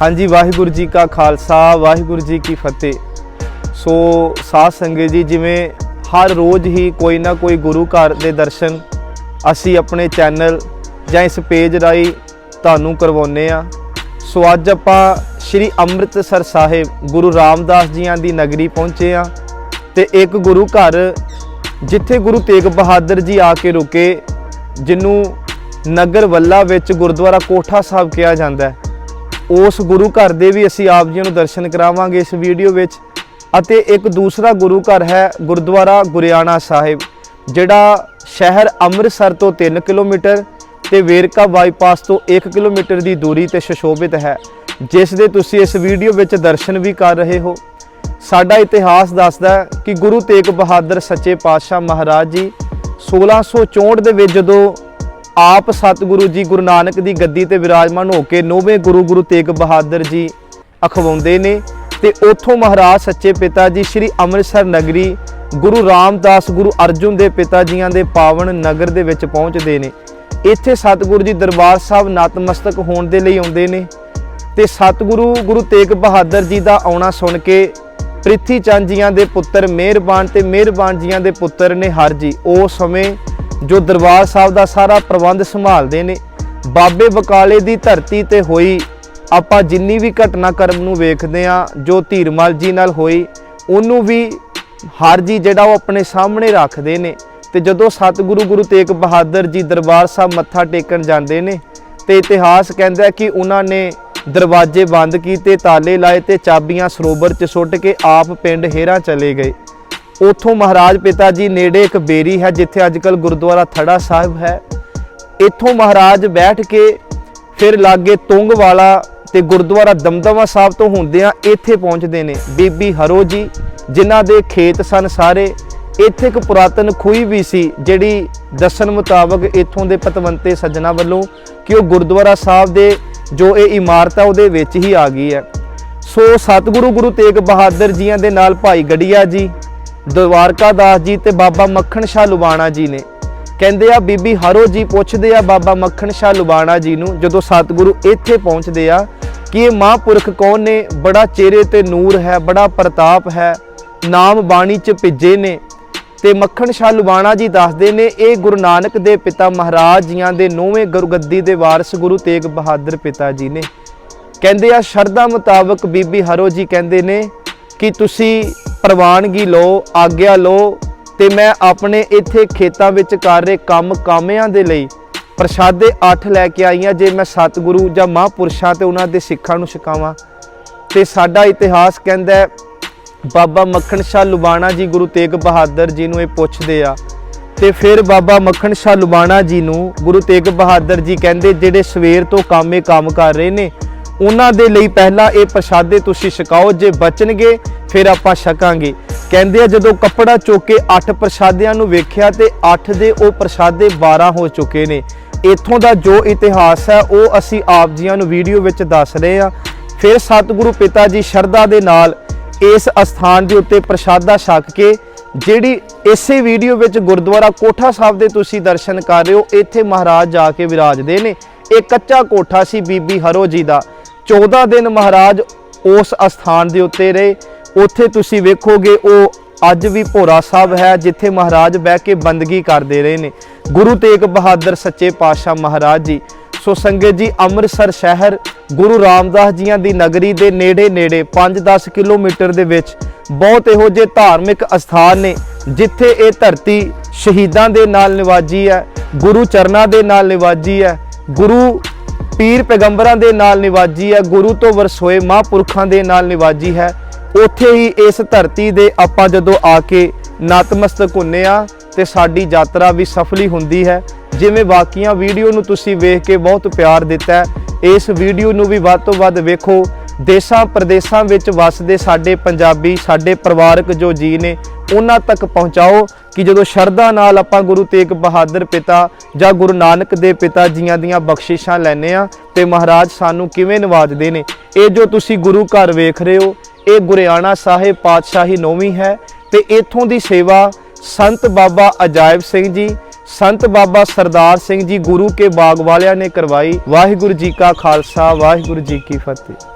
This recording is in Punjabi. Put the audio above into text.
ਹਾਂਜੀ, ਵਾਹਿਗੁਰੂ ਜੀ ਕਾ ਖਾਲਸਾ, ਵਾਹਿਗੁਰੂ ਜੀ ਕੀ ਫਤਿਹ। ਸੋ ਸਾਧ ਸੰਗਤ ਜੀ, ਜਿਵੇਂ ਹਰ ਰੋਜ਼ ਹੀ ਕੋਈ ਨਾ ਕੋਈ ਗੁਰੂ ਘਰ ਦੇ ਦਰਸ਼ਨ ਅਸੀਂ ਆਪਣੇ ਚੈਨਲ ਜਾਂ ਇਸ ਪੇਜ ਰਾਹੀਂ ਤੁਹਾਨੂੰ ਕਰਵਾਉਨੇ ਆ ਸੋ ਅੱਜ ਆਪਾਂ ਸ੍ਰੀ ਅੰਮ੍ਰਿਤਸਰ ਸਾਹਿਬ ਗੁਰੂ ਰਾਮਦਾਸ ਜੀਆਂ ਦੀ ਨਗਰੀ ਪਹੁੰਚੇ ਆ ਤੇ ਇੱਕ ਗੁਰੂ ਘਰ ਜਿੱਥੇ ਗੁਰੂ ਤੇਗ ਬਹਾਦਰ ਜੀ ਆ ਕੇ ਰੁਕੇ ਜਿਹਨੂੰ ਨਗਰ ਵੱਲਾ ਵਿੱਚ ਗੁਰਦੁਆਰਾ ਕੋਠਾ ਸਾਹਿਬ ਕਿਹਾ ਜਾਂਦਾ ਹੈ। ਉਸ ਗੁਰੂ ਘਰ ਦੇ ਵੀ ਅਸੀਂ ਆਪ ਜੀ ਨੂੰ ਦਰਸ਼ਨ ਕਰਾਵਾਂਗੇ ਇਸ ਵੀਡੀਓ ਵਿੱਚ। ਅਤੇ ਇੱਕ ਦੂਸਰਾ ਗੁਰੂ ਘਰ ਹੈ ਗੁਰਦੁਆਰਾ ਗੁਰਿਆਣਾ ਸਾਹਿਬ, ਜਿਹੜਾ ਸ਼ਹਿਰ ਅੰਮ੍ਰਿਤਸਰ ਤੋਂ 3 ਕਿਲੋਮੀਟਰ ਤੇ ਵੇਰਕਾ ਬਾਈਪਾਸ ਤੋਂ 1 ਕਿਲੋਮੀਟਰ ਦੀ ਦੂਰੀ ਤੇ ਸੁਸ਼ੋਭਿਤ ਹੈ, ਜਿਸ ਦੇ ਤੁਸੀਂ ਇਸ ਵੀਡੀਓ ਵਿੱਚ ਦਰਸ਼ਨ ਵੀ ਕਰ ਰਹੇ ਹੋ। ਸਾਡਾ ਇਤਿਹਾਸ ਦੱਸਦਾ ਕਿ ਗੁਰੂ ਤੇਗ ਬਹਾਦਰ ਸੱਚੇ ਪਾਤਸ਼ਾਹ ਮਹਾਰਾਜ ਜੀ 1664 ਦੇ ਵਿੱਚ ਜਦੋਂ ਆਪ ਸਤਿਗੁਰੂ ਜੀ ਗੁਰੂ ਨਾਨਕ ਦੀ ਗੱਦੀ ਤੇ ਵਿਰਾਜਮਾਨ ਹੋ ਕੇ ਨੌਵੇਂ ਗੁਰੂ ਗੁਰੂ ਤੇਗ ਬਹਾਦਰ ਜੀ ਅਖਵਾਉਂਦੇ ਨੇ ਤੇ ਉੱਥੋਂ ਮਹਾਰਾਜ ਸੱਚੇ ਪਿਤਾ ਜੀ ਸ੍ਰੀ ਅੰਮ੍ਰਿਤਸਰ ਨਗਰੀ ਗੁਰੂ ਰਾਮਦਾਸ ਗੁਰੂ ਅਰਜੁਨ ਦੇ ਪਿਤਾ ਜੀਆਂ ਦੇ ਪਾਵਨ ਨਗਰ ਦੇ ਵਿੱਚ ਪਹੁੰਚਦੇ ਨੇ। ਇੱਥੇ ਸਤਿਗੁਰੂ ਜੀ ਦਰਬਾਰ ਸਾਹਿਬ ਨਤਮਸਤਕ ਹੋਣ ਦੇ ਲਈ ਆਉਂਦੇ ਨੇ ਤੇ ਸਤਿਗੁਰੂ ਗੁਰੂ ਤੇਗ ਬਹਾਦਰ ਜੀ ਦਾ ਆਉਣਾ ਸੁਣ ਕੇ ਪ੍ਰਿਥੀ ਚੰਦ ਜੀਆਂ ਦੇ ਪੁੱਤਰ ਮਿਹਰਬਾਨ ਤੇ ਮਿਹਰਬਾਨ ਜੀਆਂ ਦੇ ਪੁੱਤਰ ਨੇ ਹਰ ਜੀ ਉਸ ਸਮੇਂ ਜੋ ਦਰਬਾਰ ਸਾਹਿਬ ਦਾ ਸਾਰਾ ਪ੍ਰਬੰਧ ਸੰਭਾਲਦੇ ਨੇ, ਬਾਬੇ ਬਕਾਲੇ ਦੀ ਧਰਤੀ ਤੇ ਹੋਈ, ਆਪਾਂ ਜਿੰਨੀ ਵੀ ਘਟਨਾਕ੍ਰਮ ਨੂੰ ਵੇਖਦੇ ਆ ਜੋ ਧੀਰਮਲ ਜੀ ਨਾਲ ਹੋਈ, ਉਹਨੂੰ ਵੀ ਹਰ ਜੀ ਜਿਹੜਾ ਉਹ ਆਪਣੇ ਸਾਹਮਣੇ ਰੱਖਦੇ ਨੇ ਤੇ ਜਦੋਂ ਸਤਿਗੁਰੂ ਗੁਰੂ ਤੇਗ ਬਹਾਦਰ ਜੀ ਦਰਬਾਰ ਸਾਹਿਬ ਮੱਥਾ ਟੇਕਣ ਜਾਂਦੇ ਨੇ, ਤੇ ਇਤਿਹਾਸ ਕਹਿੰਦਾ ਕਿ ਉਹਨਾਂ ਨੇ ਦਰਵਾਜ਼ੇ ਬੰਦ ਕੀਤੇ, ਤਾਲੇ ਲਾਏ ਤੇ ਚਾਬੀਆਂ ਸਰੋਵਰ 'ਚ ਸੁੱਟ ਕੇ ਆਪ ਪਿੰਡ ਹੇਰਾ ਚਲੇ ਗਏ। ਉਥੋਂ ਮਹਾਰਾਜ ਪਿਤਾ ਜੀ ਨੇੜੇ ਇੱਕ ਬੇਰੀ ਹੈ, ਜਿੱਥੇ ਅੱਜਕੱਲ ਗੁਰਦੁਆਰਾ ਥੜਾ ਸਾਹਿਬ ਹੈ। ਇੱਥੋਂ ਮਹਾਰਾਜ ਬੈਠ ਕੇ ਫਿਰ ਲਾਗੇ ਤੁੰਗ ਵਾਲਾ ਤੇ ਗੁਰਦੁਆਰਾ ਦਮਦਮਾ ਸਾਹਿਬ ਤੋਂ ਹੁੰਦਿਆਂ ਇੱਥੇ ਪਹੁੰਚਦੇ ਨੇ। ਬੀਬੀ ਹਰੋ ਜੀ, ਜਿਨ੍ਹਾਂ ਦੇ ਖੇਤ ਸਨ ਸਾਰੇ, ਇੱਥੇ ਇੱਕ ਪੁਰਾਤਨ ਖੂਹੀ ਵੀ ਸੀ, ਜਿਹੜੀ ਦੱਸਣ ਮੁਤਾਬਕ ਇੱਥੋਂ ਦੇ ਪਤਵੰਤੇ ਸੱਜਣਾ ਵੱਲੋਂ ਕਿ ਉਹ ਗੁਰਦੁਆਰਾ ਸਾਹਿਬ ਦੇ ਜੋ ਇਹ ਇਮਾਰਤ ਹੈ ਉਹਦੇ ਵਿੱਚ ਹੀ ਆ ਗਈ ਹੈ। ਸੋ ਸਤਿਗੁਰੂ ਗੁਰੂ ਤੇਗ ਬਹਾਦਰ ਜੀਆਂ ਦੇ ਨਾਲ ਭਾਈ ਗੜੀਆ ਜੀ ਦਵਾਰਕਾ ਦਾਸ ਜੀ ਤੇ ਬਾਬਾ ਮੱਖਣ ਸ਼ਾਹ ਲੁਬਾਣਾ ਜੀ ਨੇ। ਕਹਿੰਦੇ ਆ, ਬੀਬੀ ਹਰੋ ਜੀ ਪੁੱਛਦੇ ਆ ਬਾਬਾ ਮੱਖਣ ਸ਼ਾਹ ਲੁਬਾਣਾ ਜੀ ਨੂੰ, ਜਦੋਂ ਸਤਿਗੁਰੂ ਇੱਥੇ ਪਹੁੰਚਦੇ ਆ, ਕਿ ਇਹ ਮਹਾਂਪੁਰਖ ਕੌਣ ਨੇ? ਬੜਾ ਚਿਹਰੇ ਤੇ ਨੂਰ ਹੈ, ਬੜਾ ਪ੍ਰਤਾਪ ਹੈ, ਨਾਮ ਬਾਣੀ ਚ ਭਿੱਜੇ ਨੇ। ਤੇ ਮੱਖਣ ਸ਼ਾਹ ਲੁਬਾਣਾ ਜੀ ਦੱਸਦੇ ਨੇ, ਇਹ ਗੁਰੂ ਨਾਨਕ ਦੇ ਪਿਤਾ ਮਹਾਰਾਜ ਜੀਆਂ ਦੇ ਨੌਵੇਂ ਗੁਰਗੱਦੀ ਦੇ ਵਾਰਿਸ ਗੁਰੂ ਤੇਗ ਬਹਾਦਰ ਪਿਤਾ ਜੀ ਨੇ। ਕਹਿੰਦੇ ਆ, ਸ਼ਰਧਾ ਮੁਤਾਬਕ ਬੀਬੀ ਹਰੋ ਜੀ ਕਹਿੰਦੇ ਨੇ ਕਿ ਤੁਸੀਂ ਪ੍ਰਵਾਨਗੀ ਲਓ, ਆਗਿਆ ਲਓ ਤੇ ਮੈਂ ਆਪਣੇ ਇੱਥੇ ਖੇਤਾਂ ਵਿੱਚ ਕਰ ਰਹੇ ਕੰਮ ਕਾਮਿਆਂ ਦੇ ਲਈ ਪ੍ਰਸ਼ਾਦੇ 8 ਲੈ ਕੇ ਆਈਆਂ ਜੇ ਮੈਂ ਸਤਿਗੁਰੂ ਜਾਂ ਮਹਾਂਪੁਰਸ਼ਾਂ ਤੇ ਉਹਨਾਂ ਦੇ ਸਿੱਖਾਂ ਨੂੰ ਛਕਾਵਾਂ ਤੇ ਸਾਡਾ ਇਤਿਹਾਸ ਕਹਿੰਦਾ ਹੈ, ਬਾਬਾ ਮੱਖਣ ਸ਼ਾਹ ਲੁਬਾਣਾ ਜੀ ਗੁਰੂ ਤੇਗ ਬਹਾਦਰ ਜੀ ਨੂੰ ਇਹ ਪੁੱਛਦੇ ਆ। ਤੇ ਫਿਰ ਬਾਬਾ ਮੱਖਣ ਸ਼ਾਹ ਲੁਬਾਣਾ ਜੀ ਨੂੰ ਗੁਰੂ ਤੇਗ ਬਹਾਦਰ ਜੀ ਕਹਿੰਦੇ, ਜਿਹੜੇ ਸਵੇਰ ਤੋਂ ਕਾਮੇ ਕੰਮ ਕਰ ਰਹੇ ਨੇ ਉਹਨਾਂ ਦੇ ਲਈ ਪਹਿਲਾਂ ਇਹ ਪ੍ਰਸ਼ਾਦੇ ਤੁਸੀਂ ਛਕਾਓ, ਜੇ ਬਚਣਗੇ, ਫਿਰ ਆਪਾਂ ਛਕਾਂਗੇ। ਕਹਿੰਦੇ ਆ, ਜਦੋਂ ਕੱਪੜਾ ਚੁੱਕ ਕੇ 8 ਪ੍ਰਸ਼ਾਦਿਆਂ ਨੂੰ ਵੇਖਿਆ ਤੇ 8 ਦੇ ਉਹ ਪ੍ਰਸ਼ਾਦੇ 12 ਹੋ ਚੁੱਕੇ ਨੇ। ਇੱਥੋਂ ਦਾ ਜੋ ਇਤਿਹਾਸ ਹੈ, ਉਹ ਅਸੀਂ ਆਪ ਜੀਆਂ ਨੂੰ ਵੀਡੀਓ ਵਿੱਚ ਦੱਸ ਰਹੇ ਆ ਫਿਰ ਸਤਿਗੁਰੂ ਪਿਤਾ ਜੀ ਸ਼ਰਧਾ ਦੇ ਨਾਲ ਇਸ ਅਸਥਾਨ ਦੇ ਉੱਤੇ ਪ੍ਰਸ਼ਾਦਾ ਛਕ ਕੇ, ਜਿਹੜੀ ਇਸੇ ਵੀਡੀਓ ਵਿੱਚ ਗੁਰਦੁਆਰਾ ਕੋਠਾ ਸਾਹਿਬ ਦੇ ਤੁਸੀਂ ਦਰਸ਼ਨ ਕਰ ਰਹੇ ਹੋ, ਇੱਥੇ ਮਹਾਰਾਜ ਜਾ ਕੇ ਵਿਰਾਜਦੇ ਨੇ। ਇਹ ਕੱਚਾ ਕੋਠਾ ਸੀ ਬੀਬੀ ਹਰੋ ਜੀ ਦਾ। 14 ਦਿਨ ਮਹਾਰਾਜ ਉਸ ਅਸਥਾਨ ਦੇ ਉੱਤੇ ਰਹੇ। ਉੱਥੇ ਤੁਸੀਂ ਵੇਖੋਗੇ ਉਹ ਅੱਜ ਵੀ ਭੋਰਾ ਸਾਹਿਬ ਹੈ, ਜਿੱਥੇ ਮਹਾਰਾਜ ਬਹਿ ਕੇ ਬੰਦਗੀ ਕਰਦੇ ਰਹੇ ਨੇ। ਗੁਰੂ ਤੇਗ ਬਹਾਦਰ ਸੱਚੇ ਪਾਤਸ਼ਾਹ ਮਹਾਰਾਜ ਜੀ। ਸੋ ਸੰਗਤ ਜੀ, ਅੰਮ੍ਰਿਤਸਰ ਸ਼ਹਿਰ ਗੁਰੂ ਰਾਮਦਾਸ ਜੀਆਂ ਦੀ ਨਗਰੀ ਦੇ ਨੇੜੇ ਨੇੜੇ 5-10 ਕਿਲੋਮੀਟਰ ਦੇ ਵਿੱਚ ਬਹੁਤ ਇਹੋ ਜਿਹੇ ਧਾਰਮਿਕ ਅਸਥਾਨ ਨੇ, ਜਿੱਥੇ ਇਹ ਧਰਤੀ ਸ਼ਹੀਦਾਂ ਦੇ ਨਾਲ ਨਿਵਾਜੀ ਹੈ, ਗੁਰੂ ਚਰਨਾਂ ਦੇ ਨਾਲ ਨਿਵਾਜੀ ਹੈ, ਗੁਰੂ ਪੀਰ ਪੈਗੰਬਰਾਂ ਦੇ ਨਾਲ ਨਿਵਾਜੀ ਹੈ, ਗੁਰੂ ਤੋਂ ਵਰਸੋਏ ਮਹਾਂਪੁਰਖਾਂ ਦੇ ਨਾਲ ਨਿਵਾਜੀ ਹੈ। ਉੱਥੇ ਹੀ ਇਸ ਧਰਤੀ ਦੇ ਆਪਾਂ ਜਦੋਂ ਆ ਕੇ ਨਤਮਸਤਕ ਹੁੰਨੇ ਆ ਤੇ ਸਾਡੀ ਯਾਤਰਾ ਵੀ ਸਫਲੀ ਹੁੰਦੀ ਹੈ। ਜਿਵੇਂ ਬਾਕੀਆਂ ਵੀਡੀਓ ਨੂੰ ਤੁਸੀਂ ਵੇਖ ਕੇ ਬਹੁਤ ਪਿਆਰ ਦਿੱਤਾ ਹੈ। ਇਸ ਵੀਡੀਓ ਨੂੰ ਵੀ ਵੱਧ ਤੋਂ ਵੱਧ ਵੇਖੋ। ਦੇਸ਼ਾਂ ਪ੍ਰਦੇਸ਼ਾਂ ਵਿੱਚ ਵੱਸਦੇ ਸਾਡੇ ਪੰਜਾਬੀ, ਸਾਡੇ ਪਰਿਵਾਰਕ ਜੋ ਜੀ ਨੇ, ਉਹਨਾਂ ਤੱਕ ਪਹੁੰਚਾਓ। ਕਿ ਜਦੋਂ ਸ਼ਰਧਾ ਨਾਲ ਆਪਾਂ ਗੁਰੂ ਤੇਗ ਬਹਾਦਰ ਪਿਤਾ ਜਾਂ ਗੁਰੂ ਨਾਨਕ ਦੇ ਪਿਤਾ ਜੀਆਂ ਦੀਆਂ ਬਖਸ਼ਿਸ਼ਾਂ ਲੈਨੇ ਆ ਤੇ ਮਹਾਰਾਜ ਸਾਨੂੰ ਕਿਵੇਂ ਨਵਾਜਦੇ ਨੇ? ਇਹ ਜੋ ਤੁਸੀਂ ਗੁਰੂ ਘਰ ਵੇਖ ਰਹੇ ਹੋ, ਇਹ ਗੁਰਿਆਣਾ ਸਾਹਿਬ ਪਾਤਸ਼ਾਹੀ ਨੌਵੀਂ ਹੈ, ਤੇ ਇਥੋਂ ਦੀ ਸੇਵਾ ਸੰਤ ਬਾਬਾ ਅਜਾਇਬ ਸਿੰਘ ਜੀ, ਸੰਤ ਬਾਬਾ ਸਰਦਾਰ ਸਿੰਘ ਜੀ ਗੁਰੂ ਕੇ ਬਾਗ ਵਾਲਿਆਂ ਨੇ ਕਰਵਾਈ। ਵਾਹਿਗੁਰੂ ਜੀ ਕਾ ਖਾਲਸਾ, ਵਾਹਿਗੁਰੂ ਜੀ ਕੀ ਫਤਿਹ।